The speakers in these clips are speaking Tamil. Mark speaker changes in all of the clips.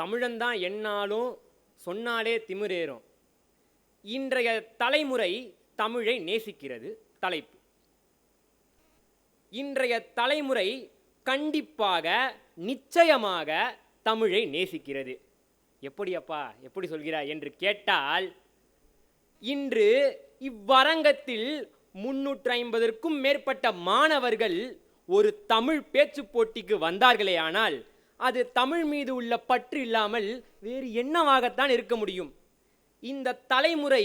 Speaker 1: தமிழன்தான் என்னாலும் சொன்னாலே திமிரேறும். இன்றைய தலைமுறை தமிழை நேசிக்கிறது தலைப்பு. இன்றைய தலைமுறை கண்டிப்பாக நிச்சயமாக தமிழை நேசிக்கிறது. எப்படி அப்பா எப்படி சொல்கிறாய் என்று கேட்டால் இன்று இவ்வரங்கத்தில் முன்னூற்று ஐம்பதற்கும் மேற்பட்ட மாணவர்கள் ஒரு தமிழ் பேச்சு போட்டிக்கு வந்தார்களே ஆனால் அது தமிழ் மீது உள்ள பற்று இல்லாமல் வேறு என்னவாகத்தான் இருக்க முடியும்? இந்த தலைமுறை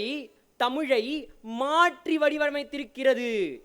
Speaker 1: தமிழை மாற்றி வடிவமைத்திருக்கிறது.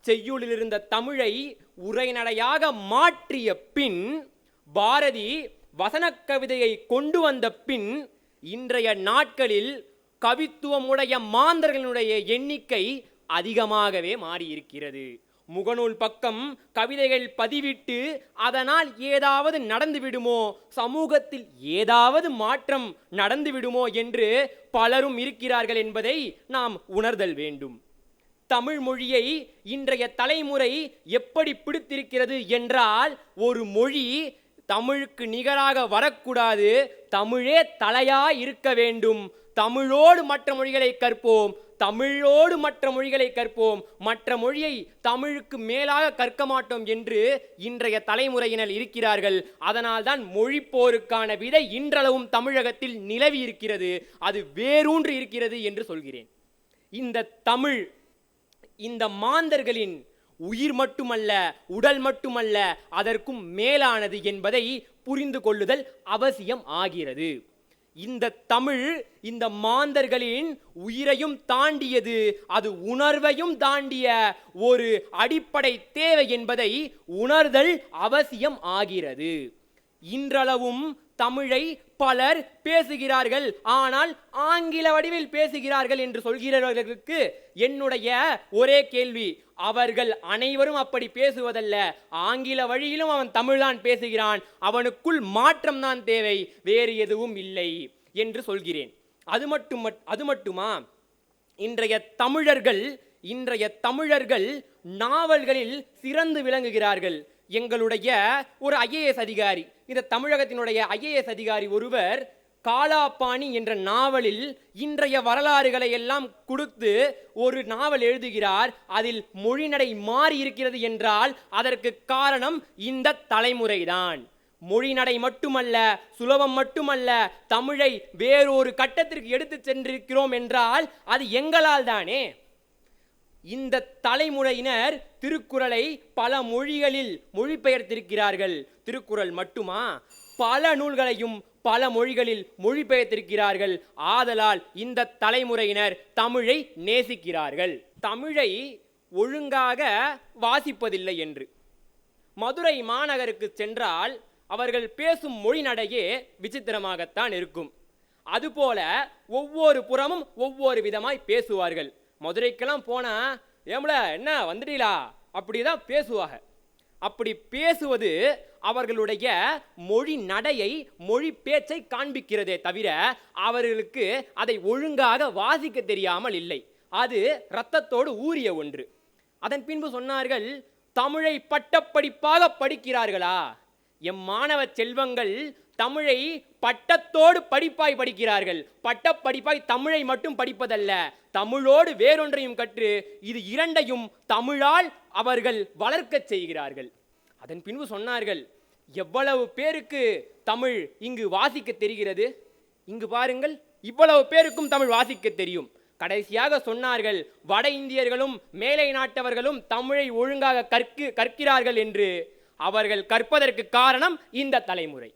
Speaker 1: செய்யுளில் இருந்த தமிழை உரைநடையாக மாற்றிய பின் பாரதி வசனக் கவிதையை கொண்டு வந்த பின் இன்றைய நாட்களில் கவித்துவமுடைய மாந்தர்களுடைய எண்ணிக்கை அதிகமாகவே மாறியிருக்கிறது. முகநூல் பக்கம் கவிதைகள் பதிவிட்டு அதனால் ஏதாவது நடந்து விடுமோ? சமூகத்தில் ஏதாவது மாற்றம் நடந்து விடுமோ என்று பலரும் இருக்கிறார்கள் என்பதை நாம் உணர்தல் வேண்டும். தமிழ் மொழியை இன்றைய தலைமுறை எப்படி பிடித்திருக்கிறது என்றால் ஒரு மொழி தமிழுக்கு நிகராக வரக்கூடாது தமிழே தலையா இருக்க வேண்டும். தமிழோடு மற்ற மொழிகளை கற்போம் தமிழோடு மற்ற மொழிகளை கற்போம் மற்ற மொழியை தமிழுக்கு மேலாக கற்க மாட்டோம் என்று இன்றைய தலைமுறையினர் இருக்கிறார்கள். அதனால்தான் மொழிப்போருக்கான விதை இன்றளவும் தமிழகத்தில் நிலவி இருக்கிறது அது வேரூன்று இருக்கிறது என்று சொல்கிறேன். இந்த தமிழ் இந்த மாந்தர்களின் உயிர் மட்டுமல்ல உடல் மட்டுமல்ல அதற்கும் மேலானது என்பதை புரிந்து கொள்ளுதல் அவசியம் ஆகிறது. இந்த தமிழ் இந்த மாந்தர்களின் உயிரையும் தாண்டியது. அது உணர்வையும் தாண்டிய ஒரு அடிப்படை தேவை என்பதை உணர்தல் அவசியம் ஆகிறது. இன்றளவும் தமிழை பலர் பேசுகிறார்கள். ஆனால் ஆங்கில வடிவில் பேசுகிறார்கள் என்று சொல்கிறவர்களுக்கு என்னுடைய ஒரே கேள்வி. அவர்கள் அனைவரும் அப்படி பேசுவதல்ல. ஆங்கில வழியிலும் அவன் தமிழ்தான் பேசுகிறான். அவனுக்குள் மாற்றம் தான் தேவை. வேறு எதுவும் இல்லை என்று சொல்கிறேன். அது மட்டும் அது மட்டுமா? இன்றைய தமிழர்கள் இன்றைய தமிழர்கள் நாவல்களில் சிறந்து விளங்குகிறார்கள். எங்களுடைய ஒரு ஐஏஎஸ் அதிகாரி. இந்த தமிழகத்தினுடைய ஐஏஎஸ் அதிகாரி ஒருவர் காலாப்பாணி என்ற நாவலில் இன்றைய வரலாறுகளை எல்லாம் கொடுத்து ஒரு நாவல் எழுதுகிறார். அதில் மொழிநடை மாறி இருக்கிறது என்றால் அதற்கு காரணம் இந்த தலைமுறைதான். மொழிநடை மட்டுமல்ல சுலபம் மட்டுமல்ல தமிழை வேறொரு கட்டத்திற்கு எடுத்து சென்றிருக்கிறோம் என்றால் அது எங்களால் தானே? இந்த தலைமுறையினர் திருக்குறளை பல மொழிகளில் மொழிபெயர்த்திருக்கிறார்கள். திருக்குறள் மட்டுமா? பல நூல்களையும் பல மொழிகளில் மொழிபெயர்த்திருக்கிறார்கள். ஆதலால் இந்த தலைமுறையினர் தமிழை நேசிக்கிறார்கள். தமிழை ஒழுங்காக வாசிப்பதில்லை என்று. மதுரை மாநகருக்கு சென்றால் அவர்கள் பேசும் மொழி நடையே விசித்திரமாகத்தான் இருக்கும். அதுபோல ஒவ்வொரு புறமும் ஒவ்வொரு விதமாய் பேசுவார்கள். மதுரைக்கெல்லாம் போனால் ஏம்ல என்ன வந்துட்டீங்களா அப்படிதான் பேசுவாங்க. அப்படி பேசுவது அவர்களுடைய மொழி நடையை மொழி பேச்சை காண்பிக்கிறதே தவிர அவர்களுக்கு அதை ஒழுங்காக வாசிக்க தெரியாமல் இல்லை. அது இரத்தத்தோடு ஊறிய ஒன்று. அதன் பின்பு சொன்னார்கள் தமிழை பட்டப்படிப்பாக படிக்கிறார்களா? எம் மாணவ செல்வங்கள் தமிழை பட்டத்தோடு படிப்பாய் படிக்கிறார்கள். பட்டப்படிப்பாய் தமிழை மட்டும் படிப்பதல்ல. தமிழோடு வேறொன்றையும் கற்று இது இரண்டையும் தமிழால் அவர்கள் வளர்க்கச் செய்கிறார்கள். அதன் பின்பு சொன்னார்கள் எவ்வளவு பேருக்கு தமிழ் இங்கு வாசிக்க தெரிகிறது? இங்கு பாருங்கள் இவ்வளவு பேருக்கும் தமிழ் வாசிக்க தெரியும். கடைசியாக சொன்னார்கள் வட இந்தியர்களும் மேலை நாட்டவர்களும் தமிழை ஒழுங்காக கற்கு கற்கிறார்கள் என்று. அவர்கள் கற்பதற்கு காரணம் இந்த தலைமுறை.